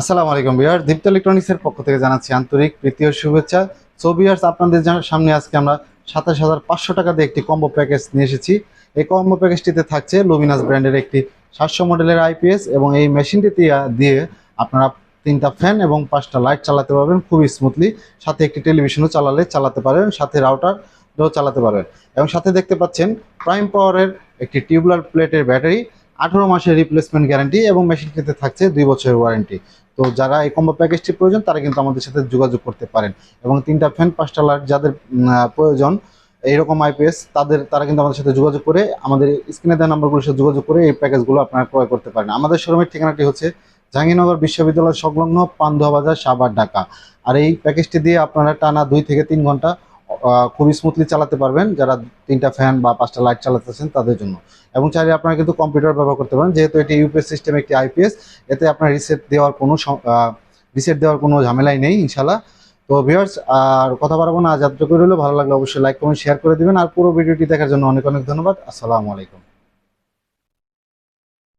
আসসালামু আলাইকুম বিহার দীপ্ত ইলেকট্রনিক্সের পক্ষ থেকে জানাচ্ছি আন্তরিক প্রীতি ও শুভেচ্ছা। সো বিহার্স আপনাদের সামনে আজকে আমরা সাতাশ হাজার পাঁচশো টাকা দিয়ে একটি কম্বো প্যাকেজ নিয়ে এসেছি। এই কম্বো প্যাকেজটিতে থাকছে লুমিনাস ব্র্যান্ডের একটি সাতশো মডেলের আইপিএস এবং এই মেশিনটি দিয়ে- আপনারা তিনটা ফ্যান এবং পাঁচটা লাইট চালাতে পারবেন খুবই স্মুথলি সাথে একটি টেলিভিশনও চালালে চালাতে পারবেন সাথে রাউটারও চালাতে পারবেন এবং সাথে দেখতে পাচ্ছেন প্রাইম পাওয়ারের একটি টিউবলার প্লেটের ব্যাটারি আঠারো মাসের রিপ্লেসমেন্ট গ্যারান্টি এবং মেশিনটিতে থাকছে দুই বছরের ওয়ারেন্টি তো যারা এই কম্বো প্যাকেজটি প্রয়োজন, তারা কিন্তু আমাদের সাথে যোগাযোগ করতে পারেন। এবং তিনটা ফ্যান পাঁচটা লাইট যাদের প্রয়োজন, এইরকম আইপিএস তাদের, তারা কিন্তু আমাদের সাথে যোগাযোগ করে, আমাদের স্ক্রিনে দেওয়া নাম্বারগুলোর সাথে যোগাযোগ করে এই প্যাকেজগুলো আপনারা ক্রয় করতে পারেন। আমাদের শোরুমের ঠিকানাটি হচ্ছে জাহাঙ্গীরনগর বিশ্ববিদ্যালয় সংলগ্ন পান্ডুয়া বাজার সাবার ঢাকা। আর এই প্যাকেজটি দিয়ে আপনারা টানা দুই থেকে তিন ঘণ্টা খুবই স্মুথলি চালাতে পারবেন যারা তিনটা ফ্যান বা পাঁচটা লাইট চালাতেছেন তাদের জন্য। এবং চাইলে আপনারা কিন্তু কম্পিউটার ব্যবহার করতে পারেন, যেহেতু এটি ইউপিএস সিস্টেম একটি আইপিএস এতে আপনার রিসেট দেওয়ার কোনো রিসেট দেওয়ার কোনো ঝামেলাই নেই ইনশাল্লাহ তো ভিউয়ার্স আর কথা বাড়াবো না আজ করে ভালো লাগলে অবশ্যই লাইক কমেন্ট শেয়ার করে দিবেন। আর পুরো ভিডিওটি দেখার জন্য অনেক অনেক ধন্যবাদ। আসসালামু আলাইকুম।